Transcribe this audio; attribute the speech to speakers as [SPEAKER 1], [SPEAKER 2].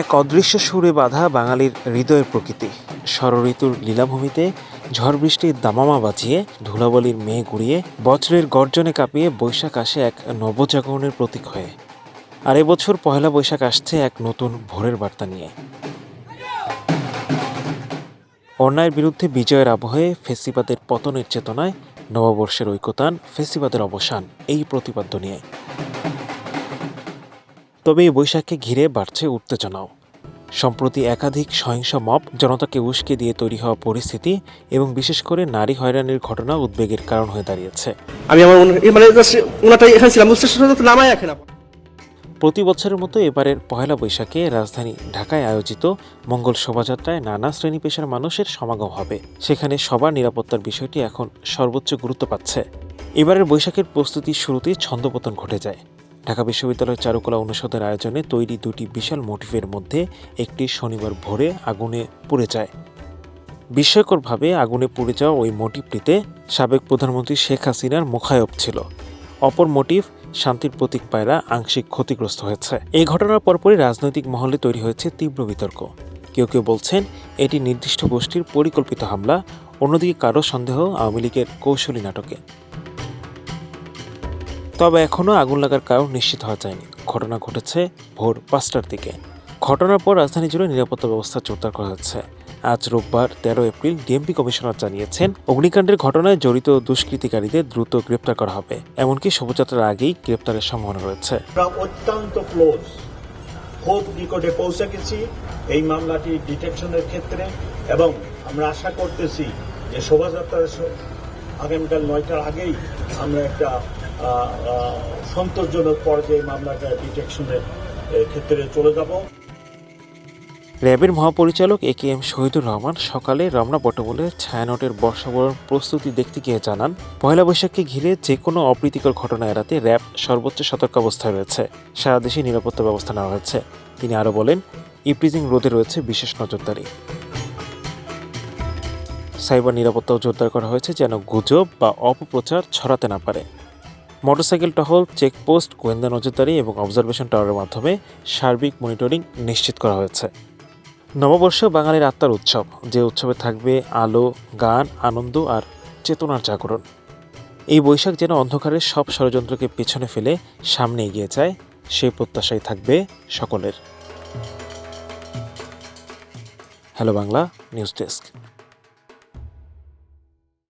[SPEAKER 1] এক অদৃশ্য সুরে বাঁধা বাঙালির হৃদয়ের প্রকৃতি। ষড়ঋতুর লীলাভূমিতে ঝড় বৃষ্টির দামামা বাজিয়ে ধুলাবলির মেয়ে গুড়িয়ে বছরের গর্জনে কাঁপিয়ে বৈশাখ আসে এক নবজাগরণের প্রতীক হয়ে। আর এবছর পয়লা বৈশাখ আসছে এক নতুন ভোরের বার্তা নিয়ে। অন্যায়ের বিরুদ্ধে বিজয়ের আবহে ফেসিবাদের পতনের চেতনায় নববর্ষের ঐকতান ফেসিবাদের অবসান, এই প্রতিপাদ্য নিয়ে। তবে এই বৈশাখকে ঘিরে বাড়ছে উত্তেজনাও। সম্প্রতি একাধিক সহিংস মব জনতাকে উস্কে দিয়ে তৈরি হওয়া পরিস্থিতি এবং বিশেষ করে নারী হয়রানির ঘটনা উদ্বেগের কারণ হয়ে দাঁড়িয়েছে।
[SPEAKER 2] আমি আমার মানে just এখানে ছিলাম নামাই রাখে
[SPEAKER 1] প্রতি বছরের মতো এবারের পহেলা বৈশাখে রাজধানী ঢাকায় আয়োজিত মঙ্গল শোভাযাত্রায় নানা শ্রেণি পেশার মানুষের সমাগম হবে। সেখানে সবার নিরাপত্তার বিষয়টি এখন সর্বোচ্চ গুরুত্ব পাচ্ছে। এবারের বৈশাখের প্রস্তুতির শুরুতেই ছন্দপতন ঘটে যায়। ঢাকা বিশ্ববিদ্যালয়ের চারুকলা অনুষদের আয়োজনে তৈরি দুটি বিশাল মোটিভের মধ্যে একটি শনিবার ভোরে আগুনে পুড়ে যায়। বিস্ময়করভাবে আগুনে পুড়ে যাওয়া ওই মোটিভটিতে সাবেক প্রধানমন্ত্রী শেখ হাসিনার মুখায়ব ছিল। অপর মোটিভ শান্তির প্রতীক পায়রা, আংশিক ক্ষতিগ্রস্ত হয়েছে। এই ঘটনার পরপরই রাজনৈতিক মহলে তৈরি হয়েছে তীব্র বিতর্ক। কেউ কেউ বলছেন, এটি নির্দিষ্ট গোষ্ঠীর পরিকল্পিত হামলা, অন্যদিকে কারও সন্দেহ আওয়ামী লীগের কৌশলী নাটকে। তবে এখনও আগুন লাগার কারণ নিশ্চিত হওয়া যায়নি। ঘটনা ঘটেছে ভোর পাঁচটার দিকে। ঘটনার পর রাজধানী জুড়ে নিরাপত্তা ব্যবস্থা জোরদার করা হচ্ছে। আজ রোববার তেরো এপ্রিল, ডিএমপি কমিশনার জানিয়েছেন, অগ্নিকাণ্ডের ঘটনায় জড়িত দুষ্কৃতিকারীদের দ্রুত গ্রেপ্তার করা হবে। এমনকি শোভাযাত্রার আগেই গ্রেপ্তারের সম্ভাবনা রয়েছে।
[SPEAKER 3] অত্যন্ত ক্লোজ, খুব নিকটে পৌঁছে গেছি এই মামলাটি ডিটেকশনের ক্ষেত্রে এবং আমরা আশা করতেছি যে শোভাযাত্রার আগামীকাল নয়টার আগেই আমরা একটা সন্তোষজনক পর্যায়ে মামলাটা ডিটেকশনের ক্ষেত্রে চলে যাব।
[SPEAKER 1] র্যাবের মহাপরিচালক A K M Shahidur Rahman সকালে রমনা বটমূলে ছায়ানটের বর্ষাবরণ প্রস্তুতি দেখতে গিয়ে জানান, পয়লা বৈশাখকে ঘিরে যে কোনো অপ্রীতিকর ঘটনা এড়াতে র্যাব সর্বোচ্চ সতর্ক অবস্থায় রয়েছে। সারা দেশে নিরাপত্তা ব্যবস্থা নেওয়া হয়েছে। তিনি আরও বলেন, ইপ্রিজিং রোধে রয়েছে বিশেষ নজরদারি। সাইবার নিরাপত্তাও জোরদার করা হয়েছে যেন গুজব বা অপপ্রচার ছড়াতে না পারে। মোটরসাইকেল টহল চেকপোস্ট, গোয়েন্দা নজরদারি এবং অবজারভেশন টাওয়ারের মাধ্যমে সার্বিক মনিটরিং নিশ্চিত করা হয়েছে। নববর্ষ বাঙালির আত্মার উৎসব, যে উৎসবে থাকবে আলো, গান, আনন্দ আর চেতনার জাগরণ। এই বৈশাখ যেন অন্ধকারের সব ষড়যন্ত্রকে পেছনে ফেলে সামনে এগিয়ে যায়, সেই প্রত্যাশাই থাকবে সকলের। Hello Bangla, news desk.